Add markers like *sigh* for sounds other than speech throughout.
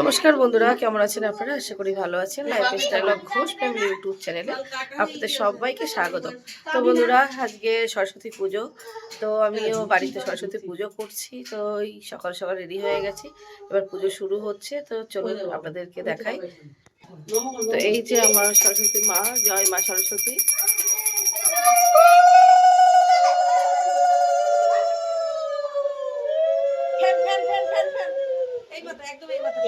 নমস্কার বন্ধুরা, কেমন আছেন আপনারা? আশা করি ভালো আছেন। Lifestyle of Ghosh family YouTube চ্যানেলে আপনাদের সবাইকে স্বাগত তো বন্ধুরা, আজকে সরস্বতী পুজো। তো আমিও বাড়িতে সরস্বতী পুজো করছি। তো ওই সকাল সকাল রেডি হয়ে গেছি। এবার পুজো শুরু হচ্ছে। তো চলুন আপনাদেরকে দেখাই। তো এই যে আমার সরস্বতী মা, জয় মা Saraswati. Fan fan fan fan fan. এই মাথা।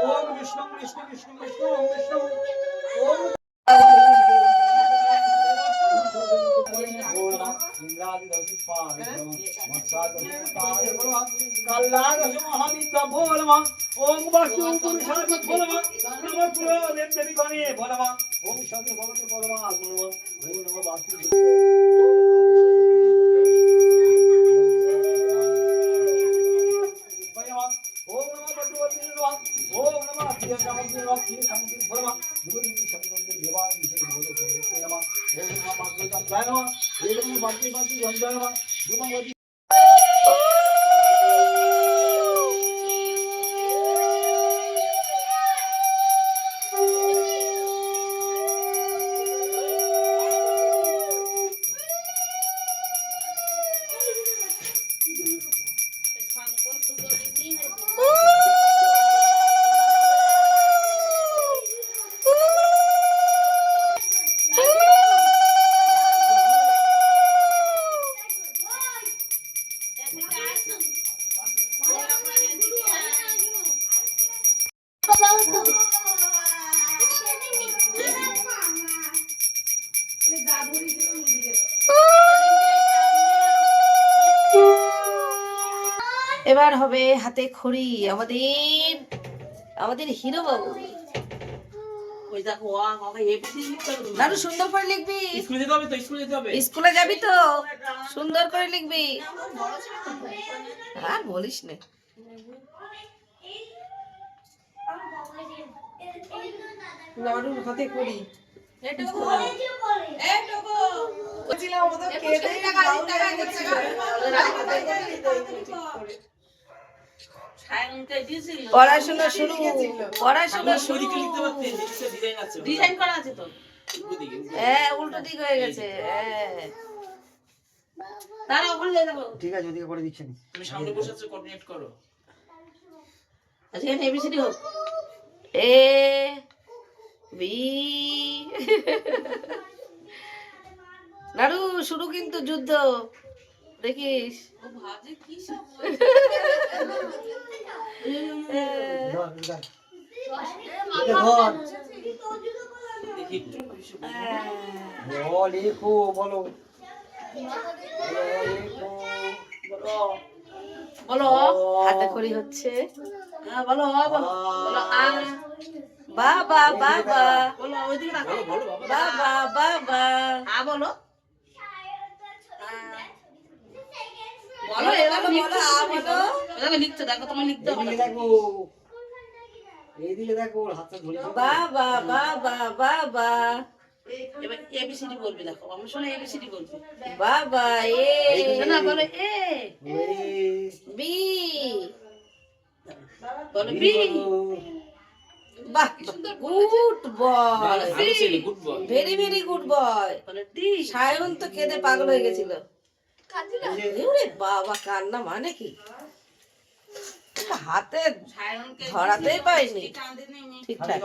ওম বিষ্ণু বিষ্ণু বিষ্ণু বিষ্ণু ওম বিষ্ণু ওম ওম বাসু পুরুষাদি বলমা নম পুরো দেবী গণে বলমা ওম সবে ভগতে বলমা বলমা ওম নম বাসু বলমা নমঃ মাতৃকাম জয় নমঃ ওম নমঃ বাতি এবার হবে হাতে খড়ি আমাদের আমাদের হিরো বাবু দারু সুন্দর করে লিখবি। স্কুলে যাবি তো? সুন্দর করে লিখবি। আর বলিস না। নাড়ুর হাতে করি সায়নকে দিয়েছিল পড়াশোনা শুরু পড়াশোনা শুরু ডিজাইন করা আছে তো? হ্যাঁ উল্টো দিক হয়ে গেছে হ্যাঁ। তারা ওখানে যাই যাব ঠিক আছে ওদিকে করে দিচ্ছেন তুমি সামনে বসে আছো কোঅর্ডিনেট করো। আচ্ছা এখানে এবিসিডি হোক। এ বি নাড়ু শুরু কিন্তু যুদ্ধ। দেখিস। ও কি সব ঘর দেখি একটু বেশি ও লেখো বলো বলো বলো হাতে করি হচ্ছে। হ্যাঁ বলো বলো বলো বাবা বাবা বলো ওইদিকে বাবা বাবা বাবা আ বলো। বলো এবার বলো আ বলো। দেখো তোমার লিখতে হবে। দেখো এইদিকে দেখো ওর হাতটা ধরে বাবা বাবা বাবা এবার এবিসিডি বলবি দেখো। আমার শোনো এবিসিডি বলবি। বাবা এ। না বলো এ। বি। বলো বি বাহ গুড বয়। ভালো ছেলে good boy. Very very good boy. Sayan তো কেঁদে পাগল হয়ে গেছিল। বাবা কান্না মানে কি? হাতে ধরাতেই পাইনি। ঠিকঠাক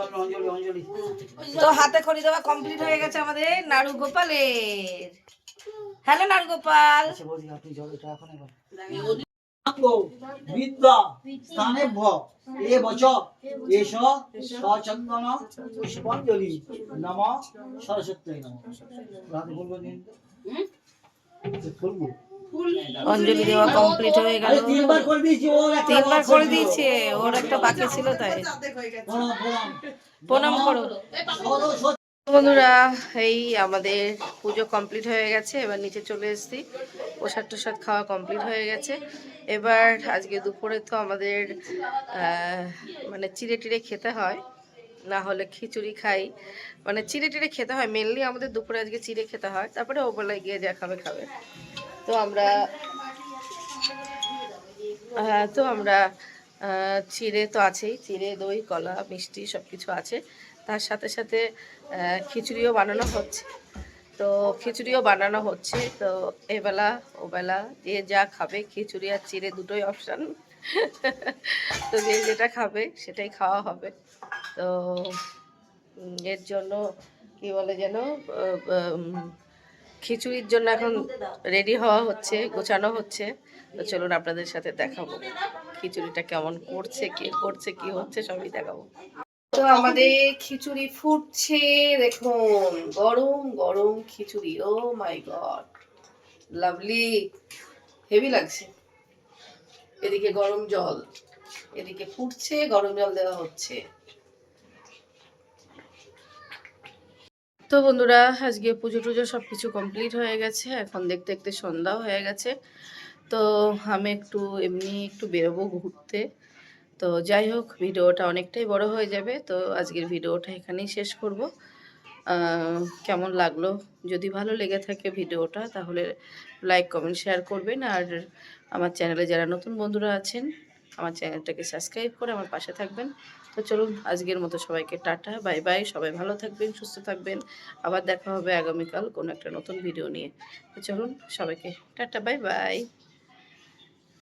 তো হাতে খড়ি দেওয়া কমপ্লিট হয়ে গেছে আমাদের নাড়ু গোপালের হ্যালো নাড়ু গোপাল বিদ্যা স্থানে ভ। এ বচ এস সচন্দন পুষ্পাঞ্জলি নম সরস্বতী নম। রাতে বলব দিন বলব। অঞ্জলি দেওয়া কমপ্লিট হয়ে গেল। তিনবার করে দিয়েছি ওর একটা তিনবার করে দিয়েছে ওর একটা বাকি ছিল তাই। প্রণাম করো। বন্ধুরা এই আমাদের পুজো কমপ্লিট হয়ে গেছে এবার নিচে চলে এসেছি। প্রসাদ টসাদ খাওয়া কমপ্লিট হয়ে গেছে। এবার আজকে দুপুরে তো আমাদের মানে চিড়ে টিড়ে খেতে হয় না হলে খিচুড়ি খাই। মানে চিড়ে টিড়ে খেতে হয় মেনলি আমাদের দুপুরে আজকে চিড়ে খেতে হয় তারপরে ওবেলায় গিয়ে যা খাবে খাবে। তো আমরা হ্যাঁ তো আমরা চিড়ে তো আছেই। চিড়ে, দই, কলা, মিষ্টি সব কিছু আছে। তার সাথে সাথে খিচুড়িও বানানো হচ্ছে। তো খিচুড়িও বানানো হচ্ছে। তো এবেলা, ওবেলা যে যা খাবে, খিচুড়ি আর চিড়ে দুটোই অপশান। *laughs* তো যে যেটা খাবে, সেটাই খাওয়া হবে। তো এর জন্য, কি বলে যেন খিচুড়ির জন্য এখন রেডি হওয়া হচ্ছে, গোছানো হচ্ছে। তো চলুন আপনাদের সাথে দেখাবো খিচুড়িটা কেমন করছে, কে করছে, কি হচ্ছে, সবই দেখাবো। তো আমাদের খিচুড়ি ফুটছে, দেখুন, গরম গরম খিচুড়ি, oh my god, lovely, heavy লাগছে। এদিকে গরম জল, এদিকে ফুটছে, গরম জল দেওয়া হচ্ছে। তো বন্ধুরা, আজকে পুজো টুজো সব কিছু কমপ্লিট হয়ে গেছে। এখন দেখতে দেখতে সন্ধ্যাও হয়ে গেছে। তো আমি একটু এমনি একটু বেরোবো ঘুরতে। তো যাই হোক, ভিডিওটা অনেকটাই বড় হয়ে যাবে। তো আজকের ভিডিওটা এখানেই শেষ করব। কেমন লাগল? যদি ভালো লেগে থাকে ভিডিওটা, তাহলে লাইক কমেন্ট শেয়ার করবেন। আর আমার চ্যানেলে যারা নতুন বন্ধুরা আছেন আমার চ্যানেলটাকে সাবস্ক্রাইব করে আমার পাশে থাকবেন। তো চলুন, আজকের মতো সবাইকে টাটা, বাই বাই, সবাই ভালো থাকবেন, সুস্থ থাকবেন। আবার দেখা হবে আগামীকাল কোনো একটা নতুন ভিডিও নিয়ে। তো চলুন, সবাইকে টাটা, বাই বাই।